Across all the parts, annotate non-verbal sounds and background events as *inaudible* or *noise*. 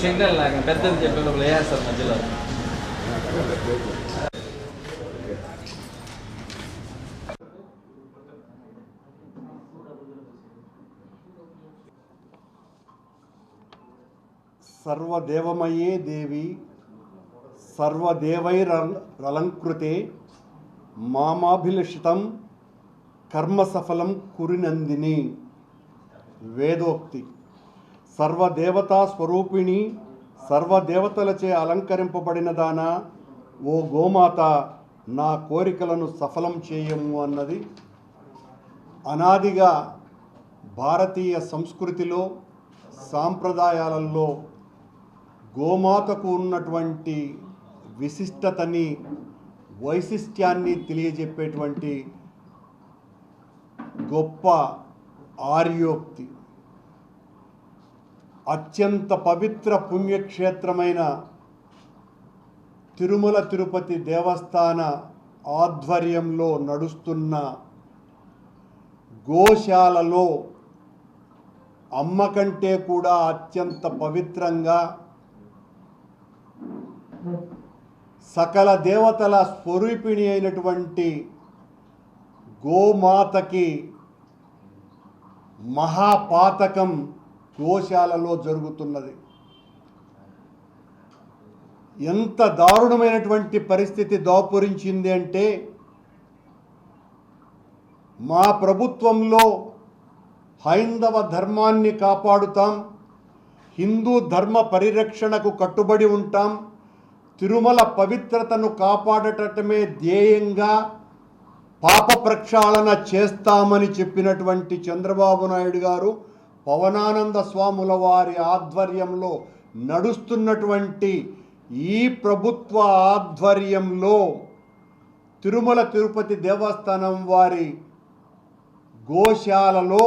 Signal లాగా పెద్దది చెప్పే లోపల వేస్తారు మధ్యలో? సర్వదేవమయే దేవి సర్వదేవైరలంకృతే మామాభిలషితం కర్మ సఫలం కురినందిని వేదోక్తి. సర్వదేవతా స్వరూపిణి సర్వదేవతలచే అలంకరింపబడిన దాన ఓ గోమాత నా కోరికలను సఫలం చేయము అన్నది అనాదిగా భారతీయ సంస్కృతిలో సాంప్రదాయాలలో గోమాతకు ఉన్నటువంటి విశిష్టతని వైశిష్ట్యాన్ని తెలియజెప్పేటువంటి గొప్ప ఆర్యోక్తి. అత్యంత పవిత్ర పుణ్యక్షేత్రమైన తిరుమల తిరుపతి దేవస్థాన ఆధ్వర్యంలో నడుస్తున్న గోశాలలో అమ్మ కంటే కూడా అత్యంత పవిత్రంగా సకల దేవతల స్వరూపిణి అయినటువంటి గోమాతకి మహాపాతకం గోశాలలో జరుగుతున్నది. ఎంత దారుణమైనటువంటి పరిస్థితి దాపురించింది అంటే మా ప్రభుత్వంలో హైందవ ధర్మాన్ని కాపాడుతాం హిందూ ధర్మ పరిరక్షణకు కట్టుబడి ఉంటాం తిరుమల పవిత్రతను కాపాడటమే ధ్యేయంగా పాప ప్రక్షాళన చేస్తామని చెప్పినటువంటి చంద్రబాబు నాయుడు గారు పవనానంద స్వాముల వారి ఆధ్వర్యంలో నడుస్తున్నటువంటి ఈ ప్రభుత్వ ఆధ్వర్యంలో తిరుమల తిరుపతి దేవస్థానం వారి గోశాలలో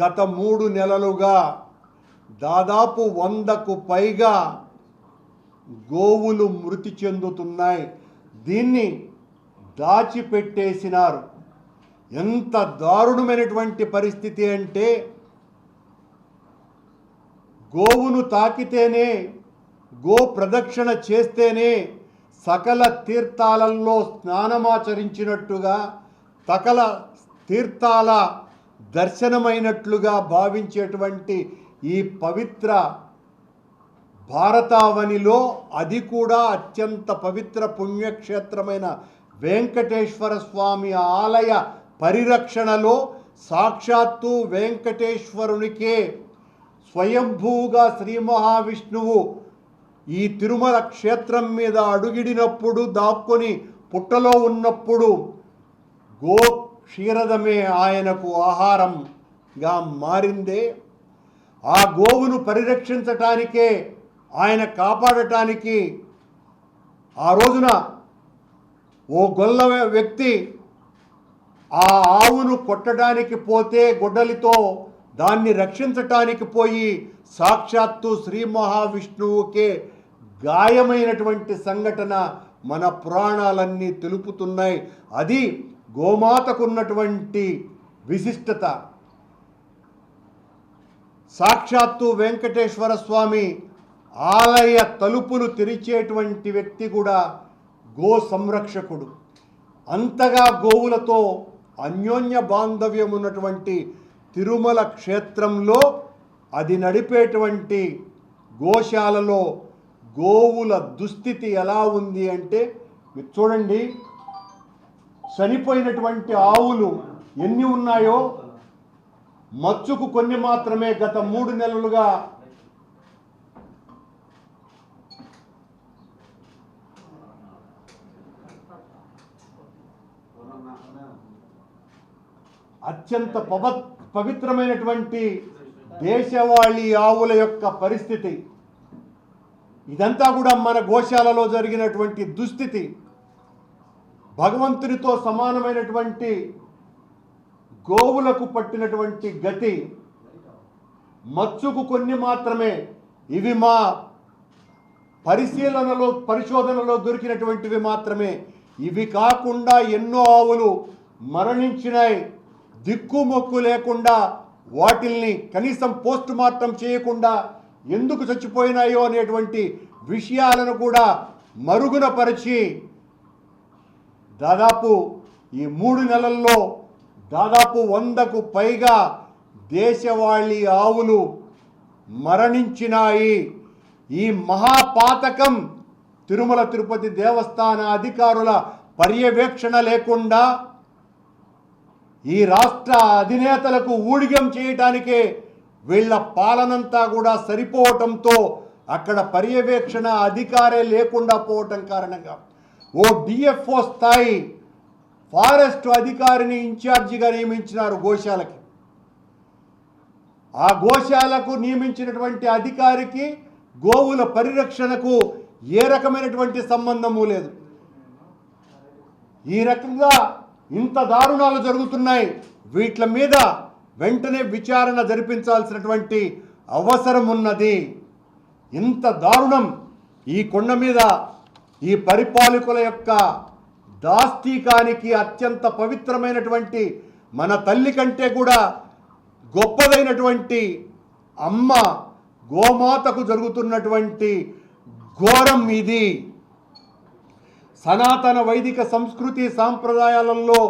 గత మూడు నెలలుగా దాదాపు వందకు పైగా గోవులు మృతి చెందుతున్నాయి. దీన్ని దాచిపెట్టేసినారు. ఎంత దారుణమైనటువంటి పరిస్థితి అంటే గోవును తాకితేనే గో ప్రదక్షిణ చేస్తేనే సకల తీర్థాలలో స్నానమాచరించినట్టుగా సకల తీర్థాల దర్శనమైనట్లుగా భావించేటువంటి ఈ పవిత్ర భారతావనిలో అది కూడా అత్యంత పవిత్ర పుణ్యక్షేత్రమైన వెంకటేశ్వర స్వామి ఆలయ పరిరక్షణలో సాక్షాత్తు వెంకటేశ్వరునికే స్వయంభూగా శ్రీ మహావిష్ణువు ఈ తిరుమల క్షేత్రం మీద అడుగిడినప్పుడు దాక్కుని పుట్టలో ఉన్నప్పుడు గో క్షీరదమే ఆయనకు ఆహారంగా మారిందే. ఆ గోవును పరిరక్షించటానికే ఆయన కాపాడటానికి ఆ రోజున ఓ గొల్ల వ్యక్తి ఆ ఆవును కొట్టడానికి పోతే గొడ్డలితో దాన్ని రక్షించటానికి పోయి సాక్షాత్తు శ్రీ మహావిష్ణువుకే గాయమైనటువంటి సంఘటన మన పురాణాలన్నీ తెలుపుతున్నాయి. అది గోమాతకున్నటువంటి విశిష్టత. సాక్షాత్తు వెంకటేశ్వర స్వామి ఆలయ తలుపులు తెరిచేటువంటి వ్యక్తి కూడా గో సంరక్షకుడు. అంతగా గోవులతో అన్యోన్య బాంధవ్యం ఉన్నటువంటి తిరుమల క్షేత్రంలో అది నడిపేటువంటి గోశాలలో గోవుల దుస్థితి ఎలా ఉంది అంటే మీరు చూడండి చనిపోయినటువంటి ఆవులు ఎన్ని ఉన్నాయో మచ్చుకు కొన్ని మాత్రమే గత మూడు నెలలుగా అత్యంత పవత్ పవిత్రమైనటువంటి దేశవాళీ ఆవుల యొక్క పరిస్థితి. ఇదంతా కూడా మన గోశాలలో జరిగినటువంటి దుస్థితి. భగవంతునితో సమానమైనటువంటి గోవులకు పట్టినటువంటి గతి. మచ్చుకు కొన్ని మాత్రమే. ఇవి మా పరిశీలనలో పరిశోధనలో దొరికినటువంటివి మాత్రమే. ఇవి కాకుండా ఎన్నో ఆవులు మరణించినాయి. దిక్కుమొక్కు లేకుండా వాటిల్ని కనీసం పోస్ట్ మార్టం చేయకుండా ఎందుకు చచ్చిపోయినాయో అనేటువంటి విషయాలను కూడా మరుగున పరిచి దాదాపు ఈ మూడు నెలల్లో దాదాపు వందకు పైగా దేశవాళీ ఆవులు మరణించినాయి. ఈ మహాపాతకం తిరుమల తిరుపతి దేవస్థాన అధికారుల పర్యవేక్షణ లేకుండా ఈ రాష్ట్ర అధినేతలకు ఊడిగం చేయటానికే వీళ్ళ పాలనంతా కూడా సరిపోవటంతో అక్కడ పర్యవేక్షణ అధికారే లేకుండా పోవటం కారణంగా ఓ డిఎఫ్ఓ స్థాయి ఫారెస్ట్ అధికారిని ఇన్ఛార్జిగా నియమించినారు గోశాలకి. ఆ గోశాలకు నియమించినటువంటి అధికారికి గోవుల పరిరక్షణకు ఏ రకమైనటువంటి సంబంధము లేదు. ఈ రకంగా ఇంత దారుణాలు జరుగుతున్నాయి. వీట్ల మీద వెంటనే విచారణ జరిపించాల్సినటువంటి అవసరం ఉన్నది ఇంత దారుణం ఈ కొండ మీద ఈ పరిపాలకుల యొక్క దాస్తీకానికి అత్యంత పవిత్రమైనటువంటి మన తల్లి కంటే కూడా గొప్పదైనటువంటి అమ్మ గోమాతకు జరుగుతున్నటువంటి ఘోరం ఇది. సనాతన వైదిక సంస్కృతి సాంప్రదాయాలలో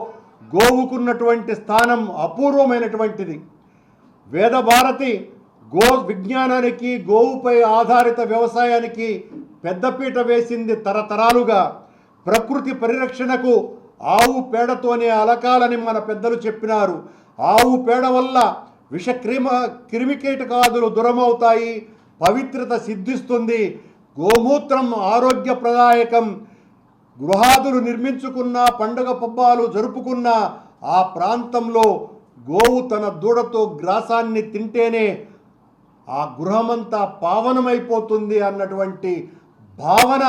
గోవుకున్నటువంటి స్థానం అపూర్వమైనటువంటిది. వేదభారతి గో విజ్ఞానానికి గోవుపై ఆధారిత వ్యవసాయానికి పెద్దపీట వేసింది తరతరాలుగా. ప్రకృతి పరిరక్షణకు ఆవు పేడతోనే అలకాలని మన పెద్దలు చెప్పినారు. ఆవు పేడ వల్ల విష క్రిమ క్రిమికీటకాదులు దూరమవుతాయి పవిత్రత సిద్ధిస్తుంది. గోమూత్రం ఆరోగ్యప్రదాయకం. గృహాదులు నిర్మించుకున్న పండగ పబ్బాలు జరుపుకున్న ఆ ప్రాంతంలో గోవు తన దూడతో గ్రాసాన్ని తింటేనే ఆ గృహమంతా పావనమైపోతుంది అన్నటువంటి భావన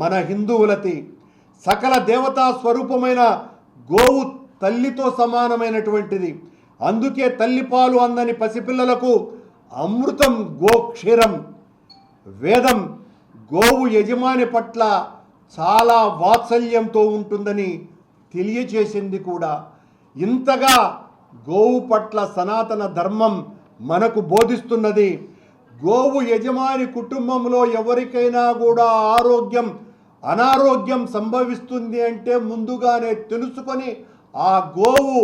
మన హిందువులది. సకల దేవతా స్వరూపమైన గోవు తల్లితో సమానమైనటువంటిది. అందుకే తల్లిపాలు అందని పసిపిల్లలకు అమృతం గోక్షీరం. వేదం గోవు యజమాని పట్ల చాలా వాత్సల్యంతో ఉంటుందని తెలియచేసింది కూడా. ఇంతగా గోవు పట్ల సనాతన ధర్మం మనకు బోధిస్తున్నది. గోవు యజమాని కుటుంబంలో ఎవరికైనా కూడా ఆరోగ్యం అనారోగ్యం సంభవిస్తుంది అంటే ముందుగానే తెలుసుకొని ఆ గోవు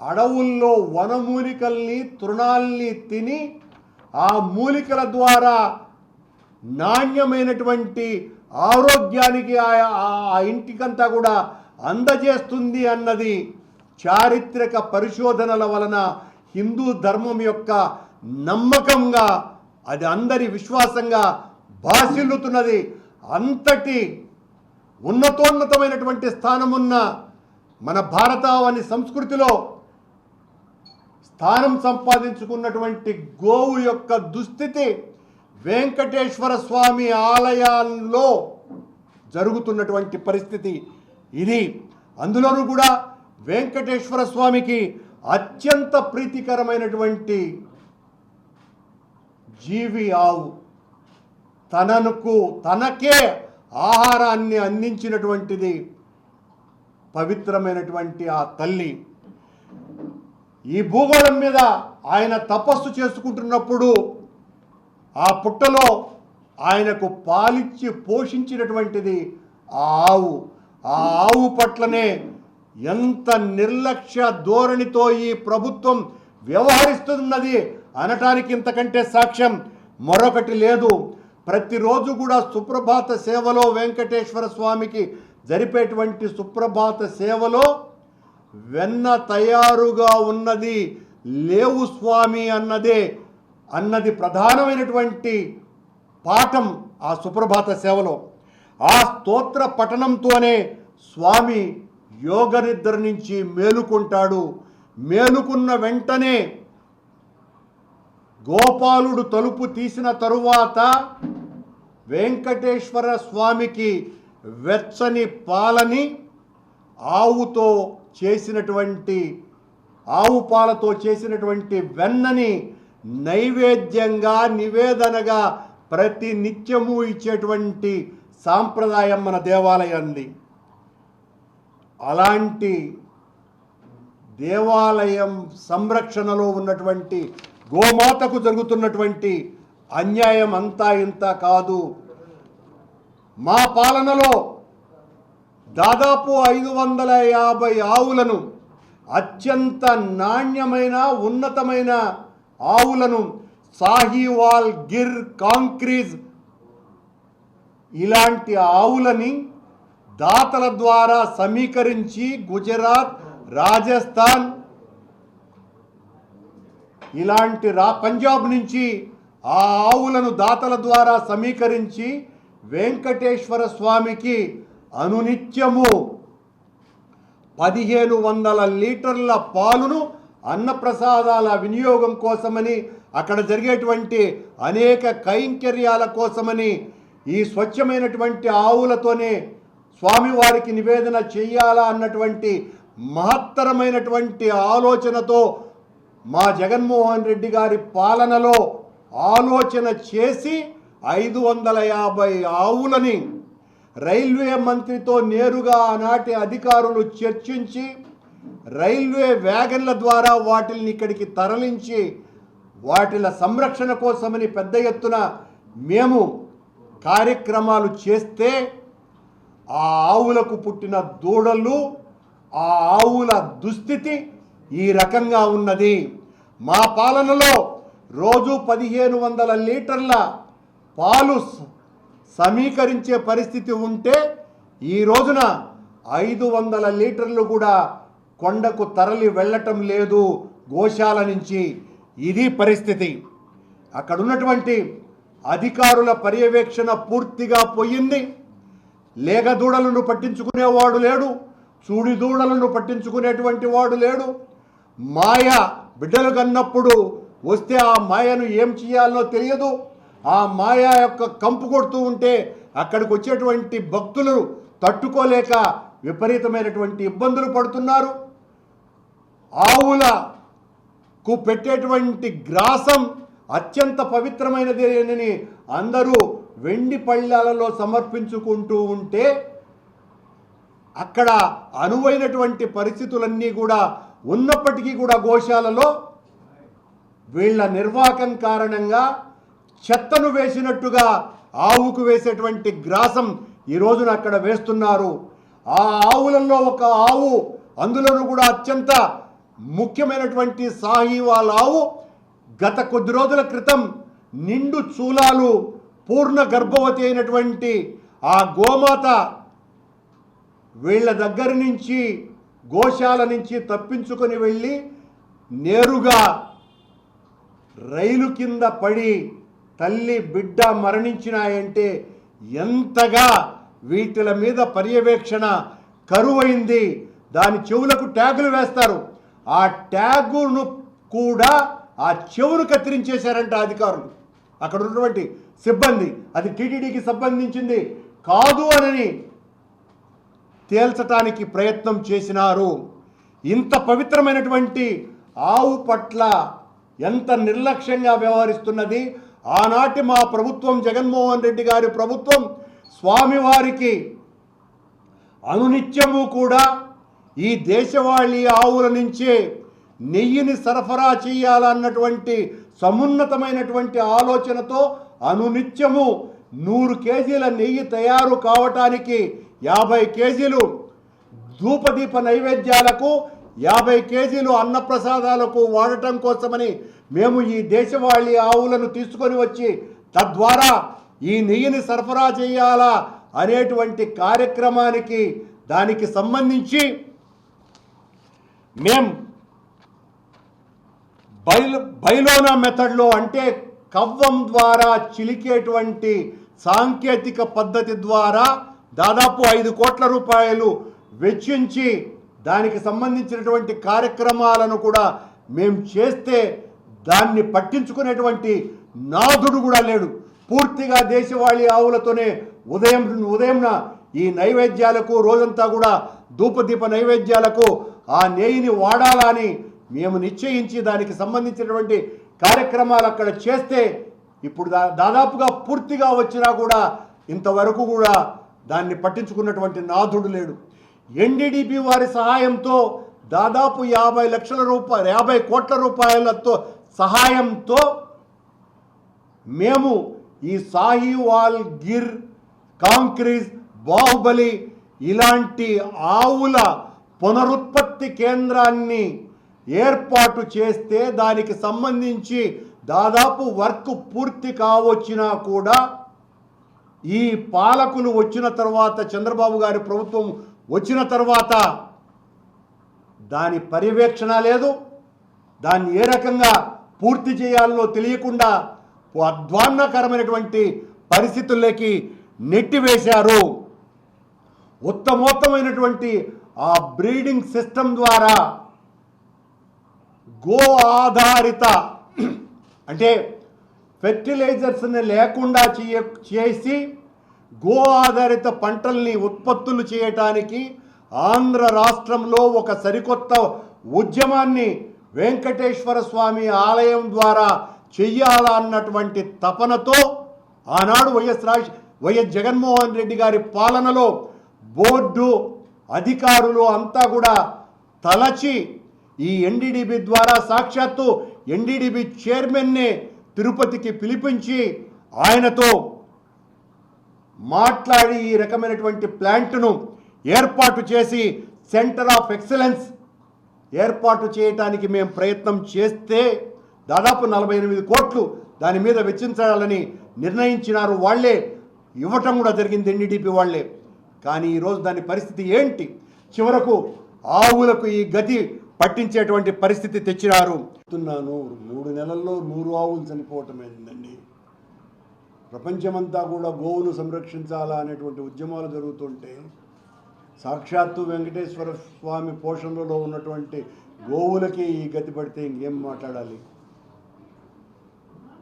అడవుల్లో వనమూలికల్ని తృణాల్ని తిని ఆ మూలికల ద్వారా నాణ్యమైనటువంటి ఆరోగ్యానికి ఆ- ఆ ఇంటికంతా కూడా అందజేస్తుంది అన్నది చారిత్రక పరిశోధనల వలన హిందూ ధర్మం యొక్క నమ్మకంగా అది అందరి విశ్వాసంగా భాసిల్లుతున్నది అంతటి ఉన్నతోన్నతమైనటువంటి స్థానమున్న మన భారతావని సంస్కృతిలో స్థానం సంపాదించుకున్నటువంటి గోవు యొక్క దుస్థితి వెంకటేశ్వర స్వామి ఆలయాల్లో జరుగుతున్నటువంటి పరిస్థితి ఇది. అందులోనూ కూడా వెంకటేశ్వర స్వామికి అత్యంత ప్రీతికరమైనటువంటి జీవి ఆవు. తనకు తనకే ఆహారాన్ని అందించినటువంటిది పవిత్రమైనటువంటి ఆ తల్లి. ఈ భూగోళం మీద ఆయన తపస్సు చేసుకుంటున్నప్పుడు ఆ పుట్టలో ఆయనకు పాలిచ్చి పోషించినటువంటిది ఆ ఆవు. ఆ ఆవు పట్లనే ఎంత నిర్లక్ష్య ధోరణితో ఈ ప్రభుత్వం వ్యవహరిస్తున్నది అనటానికి ఇంతకంటే సాక్ష్యం మరొకటి లేదు. ప్రతిరోజు కూడా సుప్రభాత సేవలో వెంకటేశ్వర స్వామికి జరిపేటువంటి సుప్రభాత సేవలో వెన్న తయారుగా ఉన్నది లేవు స్వామి అన్నదే అన్నది ప్రధానమైనటువంటి పాఠం ఆ సుప్రభాత సేవలో. ఆ స్తోత్ర పఠనంతోనే స్వామి యోగ నిద్ర నుంచి మేలుకుంటాడు. మేలుకున్న వెంటనే గోపాలుడు తలుపు తీసిన తరువాత వెంకటేశ్వర స్వామికి వెచ్చని పాలని ఆవుతో చేసినటువంటి ఆవు పాలతో చేసినటువంటి వెన్నని నైవేద్యంగా నివేదనగా ప్రతి నిత్యము ఇచ్చేటువంటి సాంప్రదాయం మన దేవాలయంది. అలాంటి దేవాలయం సంరక్షణలో ఉన్నటువంటి గోమాతకు జరుగుతున్నటువంటి అన్యాయం అంతా ఇంత కాదు. మా పాలనలో దాదాపు ఐదు వందల యాభై ఆవులను అత్యంత నాణ్యమైన ఉన్నతమైన ఆవులను సాహివాల్ గిర్ కాంక్రీజ్ ఇలాంటి ఆవులని దాతల ద్వారా సమీకరించి గుజరాత్ రాజస్థాన్ ఇలాంటి రా పంజాబ్ నుంచి ఆ ఆవులను దాతల ద్వారా సమీకరించి వెంకటేశ్వర స్వామికి అనునిత్యము పదిహేను వందల లీటర్ల పాలును అన్నప్రసాదాల వినియోగం కోసమని అక్కడ జరిగేటువంటి అనేక కైంకర్యాల కోసమని ఈ స్వచ్ఛమైనటువంటి ఆవులతోనే స్వామివారికి నివేదన చెయ్యాలా అన్నటువంటి మహత్తరమైనటువంటి ఆలోచనతో మా జగన్మోహన్ రెడ్డి గారి పాలనలో ఆలోచన చేసి ఐదు వందల యాభై ఆవులని రైల్వే మంత్రితో నేరుగా ఆనాటి అధికారులు చర్చించి రైల్వే వ్యాగన్ల ద్వారా వాటిల్ని ఇక్కడికి తరలించి వాటిల సంరక్షణ కోసమని పెద్ద ఎత్తున మేము కార్యక్రమాలు చేస్తే ఆ ఆవులకు పుట్టిన దూడలు ఆ ఆవుల దుస్థితి ఈ రకంగా ఉన్నది. మా పాలనలో రోజు పదిహేను వందల లీటర్ల పాలు సమీకరించే పరిస్థితి ఉంటే ఈ రోజున ఐదు వందల లీటర్లు కూడా కొండకు తరలి వెళ్ళటం లేదు గోశాల నుంచి. ఇది పరిస్థితి. అక్కడ ఉన్నటువంటి అధికారుల పర్యవేక్షణ పూర్తిగా పోయింది. లేగ దూడలను పట్టించుకునేవాడు లేడు. చూడిదూడలను పట్టించుకునేటువంటి వాడు లేడు. మాయ బిడ్డలు కన్నప్పుడు వస్తే ఆ మాయను ఏం చేయాలో తెలియదు. ఆ మాయ యొక్క కంపు కొడుతూ ఉంటే అక్కడికి వచ్చేటువంటి భక్తులు తట్టుకోలేక విపరీతమైనటువంటి ఇబ్బందులు పడుతున్నారు. ఆవులకు పెట్టేటువంటి గ్రాసం అత్యంత పవిత్రమైనది అని అందరూ వెండి పళ్ళాలలో సమర్పించుకుంటూ ఉంటే అక్కడ అనువైనటువంటి పరిస్థితులన్నీ కూడా ఉన్నప్పటికీ కూడా గోశాలలో వీళ్ళ నిర్వాహకం కారణంగా చెత్తను వేసినట్టుగా ఆవుకు వేసేటువంటి గ్రాసం ఈ రోజున అక్కడ వేస్తున్నారు. ఆ ఆవులలో ఒక ఆవు అందులోనూ కూడా అత్యంత ముఖ్యమైనటువంటి సాహివాలావు గత కొద్ది రోజుల క్రితం నిండు చూలాలు పూర్ణ గర్భవతి అయినటువంటి ఆ గోమాత వీళ్ళ దగ్గర నుంచి గోశాల నుంచి తప్పించుకొని వెళ్ళి నేరుగా రైలు కింద పడి తల్లి బిడ్డ మరణించినాయంటే ఎంతగా వీటిల మీద పర్యవేక్షణ కరువైంది. దాని చెవులకు ట్యాగులు వేస్తారు. ఆ ట్యాగును కూడా ఆ చెవును కత్తిరించేశారంట అధికారులు. అక్కడ ఉన్నటువంటి సిబ్బంది అది టీటీడీకి సంబంధించింది కాదు అని తేల్చటానికి ప్రయత్నం చేసినారు. ఇంత పవిత్రమైనటువంటి ఆవు పట్ల ఎంత నిర్లక్ష్యంగా వ్యవహరిస్తున్నది. ఆనాటి మా ప్రభుత్వం జగన్మోహన్ రెడ్డి గారి ప్రభుత్వం స్వామివారికి అనునిత్యము కూడా ఈ దేశవాళీ ఆవుల నుంచే నెయ్యిని సరఫరా చేయాలన్నటువంటి సమున్నతమైనటువంటి ఆలోచనతో అనునిత్యము నూరు కేజీల నెయ్యి తయారు కావటానికి యాభై కేజీలు ధూపదీప నైవేద్యాలకు యాభై కేజీలు అన్నప్రసాదాలకు వాడటం కోసమని మేము ఈ దేశవాళీ ఆవులను తీసుకొని వచ్చి తద్వారా ఈ నెయ్యిని సరఫరా చేయాలా అనేటువంటి కార్యక్రమానికి దానికి సంబంధించి మేం బైలో బైలోనా మెథడ్లో అంటే కవ్వం ద్వారా చిలికేటువంటి సాంకేతిక పద్ధతి ద్వారా దాదాపు ఐదు కోట్ల రూపాయలు వెచ్చించి దానికి సంబంధించినటువంటి కార్యక్రమాలను కూడా మేము చేస్తే దాన్ని పట్టించుకునేటువంటి నాథుడు కూడా లేడు. పూర్తిగా దేశవాళీ ఆవులతోనే ఉదయం ఉదయంన ఈ నైవేద్యాలకు రోజంతా కూడా ధూపదీప నైవేద్యాలకు ఆ నెయ్యిని వాడాలని మేము నిశ్చయించి దానికి సంబంధించినటువంటి కార్యక్రమాలు అక్కడ చేస్తే ఇప్పుడు దా దాదాపుగా పూర్తిగా వచ్చినా కూడా ఇంతవరకు కూడా దాన్ని పట్టించుకున్నటువంటి నాథుడు లేడు. ఎన్డీడీపీ వారి సహాయంతో దాదాపు యాభై లక్షల రూపాయలు యాభై కోట్ల రూపాయలతో సహాయంతో మేము ఈ సాహివాల్ గిర్ కాంక్రీజ్ బాహుబలి ఇలాంటి ఆవుల పునరుత్పత్తి కేంద్రాన్ని ఏర్పాటు చేస్తే దానికి సంబంధించి దాదాపు వర్క్ పూర్తి కావచ్చినా కూడా ఈ పాలకులు వచ్చిన తర్వాత చంద్రబాబు గారి ప్రభుత్వం వచ్చిన తర్వాత దాని పర్యవేక్షణ లేదు. దాన్ని ఏ రకంగా పూర్తి చేయాలో తెలియకుండా అధ్వాన్నకరమైనటువంటి పరిస్థితుల్లోకి నెట్టివేశారు. ఉత్తమోత్తమైనటువంటి ఆ బ్రీడింగ్ సిస్టమ్ ద్వారా గో ఆధారిత *clears throat* అంటే ఫెర్టిలైజర్స్ని లేకుండా చేయ చేసి గో ఆధారిత పంటల్ని ఉత్పత్తులు చేయటానికి ఆంధ్ర రాష్ట్రంలో ఒక సరికొత్త ఉద్యమాన్ని వెంకటేశ్వర స్వామి ఆలయం ద్వారా చెయ్యాలన్నటువంటి తపనతో ఆనాడు వైఎస్ రాజ్ వైఎస్ జగన్మోహన్ రెడ్డి గారి పాలనలో బోర్డు అధికారులు అంతా కూడా తలచి ఈ ఎన్డీడీబీ ద్వారా సాక్షాత్తు ఎన్డీడీబీ చైర్మన్నే తిరుపతికి పిలిపించి ఆయనతో మాట్లాడి ఈ రకమైనటువంటి ప్లాంట్ను ఏర్పాటు చేసి సెంటర్ ఆఫ్ ఎక్సలెన్స్ ఏర్పాటు చేయటానికి మేము ప్రయత్నం చేస్తే దాదాపు నలభై ఎనిమిది కోట్లు దాని మీద వెచ్చించాలని నిర్ణయించినారు వాళ్ళే. ఇవ్వటం కూడా జరిగింది ఎన్డీడీపీ వాళ్ళే. కానీ ఈరోజు దాని పరిస్థితి ఏంటి? చివరకు ఆవులకు ఈ గతి పట్టించేటువంటి పరిస్థితి తెచ్చినారు. చెప్తున్నాను మూడు నెలల్లో నూరు ఆవులు చనిపోవటం ఏంటండి ప్రపంచమంతా కూడా గోవును సంరక్షించాలా అనేటువంటి ఉద్యమాలు జరుగుతుంటే సాక్షాత్తు వెంకటేశ్వర స్వామి పోషణలో ఉన్నటువంటి గోవులకి ఈ గతి పడితే ఇంకేం మాట్లాడాలి?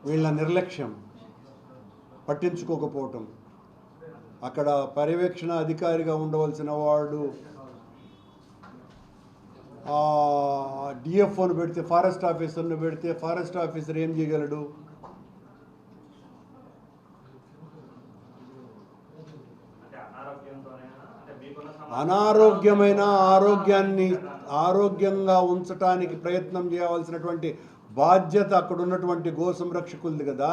వీళ్ళ నిర్లక్ష్యం పట్టించుకోకపోవటం. అక్కడ పర్యవేక్షణ అధికారిగా ఉండవలసిన వాడు డిఎఫ్ఓను పెడితే ఫారెస్ట్ ఆఫీసర్ను పెడితే ఫారెస్ట్ ఆఫీసర్ ఏం చేయగలడు? అనారోగ్యమైన ఆరోగ్యాన్ని ఆరోగ్యంగా ఉంచటానికి ప్రయత్నం చేయవలసినటువంటి బాధ్యత అక్కడ ఉన్నటువంటి గో సంరక్షకులది కదా.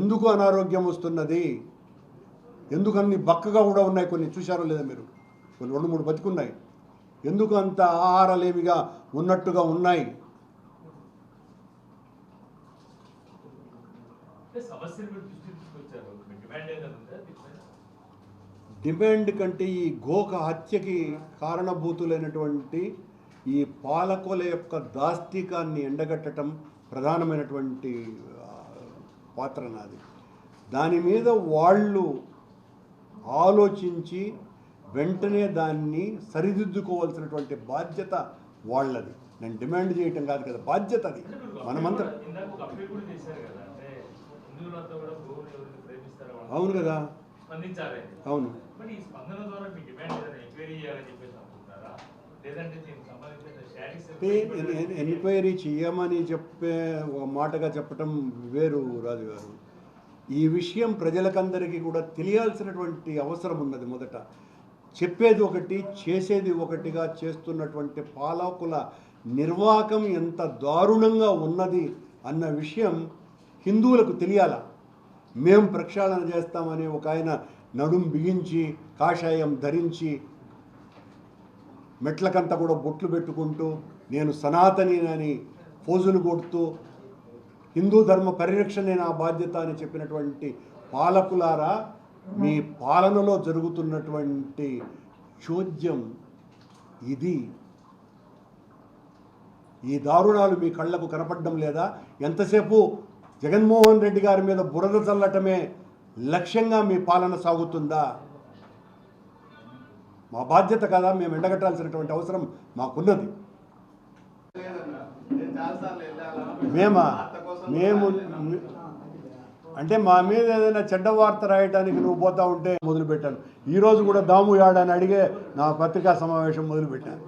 ఎందుకు అనారోగ్యం వస్తున్నది? ఎందుకు అన్ని బక్కగా కూడా ఉన్నాయి కొన్ని? చూశారో లేదా మీరు? కొన్ని రెండు మూడు బతికున్నాయి. ఎందుకు అంత ఆహారలేమిగా ఉన్నట్టుగా ఉన్నాయి? డిమాండ్ కంటే ఈ గోక హత్యకి కారణభూతులైనటువంటి ఈ పాలకుల యొక్క దాష్టికాన్ని ఎండగట్టడం ప్రధానమైనటువంటి పాత్ర నాది. దాని మీద వాళ్ళు ఆలోచించి వెంటనే దాన్ని సరిదిద్దుకోవాల్సినటువంటి బాధ్యత వాళ్ళది. నేను డిమాండ్ చేయటం కాదు కదా బాధ్యత అది. మనమంతా అవును కదా. అవును. బట్ ఈ స్పందన ద్వారా మీ డిమాండ్ ఏదైనా ఎంక్వైరీ చేయాలని చెప్పేసి అనుకుంటున్నారా? లేదంటే దీనికి సంబంధించిన అంటే ఎన్- ఎన్- ఎంక్వైరీ చేయమని చెప్పే ఒక మాటగా చెప్పటం వేరు రాజు గారు ఈ విషయం ప్రజలకందరికీ కూడా తెలియాల్సినటువంటి అవసరం ఉన్నది మొదట. చెప్పేది ఒకటి చేసేది ఒకటిగా చేస్తున్నటువంటి పాలకుల నిర్వాహకం ఎంత దారుణంగా ఉన్నది అన్న విషయం హిందువులకు తెలియాల? మేము ప్రక్షాళన చేస్తామని ఒక ఆయన నడుం బిగించి కాషాయం ధరించి మెట్లకంతా కూడా బొట్లు పెట్టుకుంటూ నేను సనాతని అని పోజులు కొడుతూ హిందూ ధర్మ పరిరక్షణే నా బాధ్యత అని చెప్పినటువంటి పాలకులారా మీ పాలనలో జరుగుతున్నటువంటి చోద్యం ఇది. ఈ దారుణాలు మీ కళ్ళకు కనపడడం లేదా? ఎంతసేపు జగన్మోహన్ రెడ్డి గారి మీద బురద చల్లటమే లక్ష్యంగా మీ పాలన సాగుతుందా? మా బాధ్యత కదా? మేము ఎండగట్టాల్సినటువంటి అవసరం మాకున్నది. మేమా? మేము అంటే మా మీద ఏదైనా చెడ్డ వార్త రాయడానికి నువ్వు పోతా ఉంటే మొదలుపెట్టాను. ఈరోజు కూడా దాము యాడని అడిగే నా పత్రికా సమావేశం మొదలుపెట్టాను.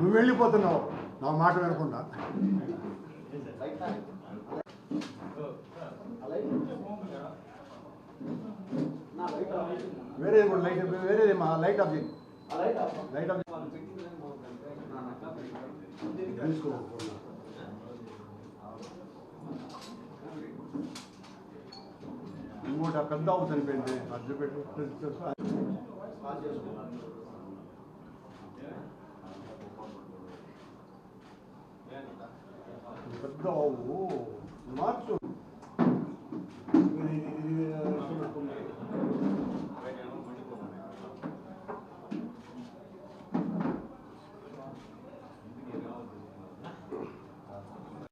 నువ్వు వెళ్ళిపోతున్నావు. నా మాట వినకుండా. వేరే కూడా లైట్ వేరేది మా లైట్ ఆఫ్ లైట్ ఆఫ్ తీసుకో. ఇంకోటి ఆ పెద్ద ఆవు చనిపోయింది అది పెట్టు పెద్ద ఆవు మార్చు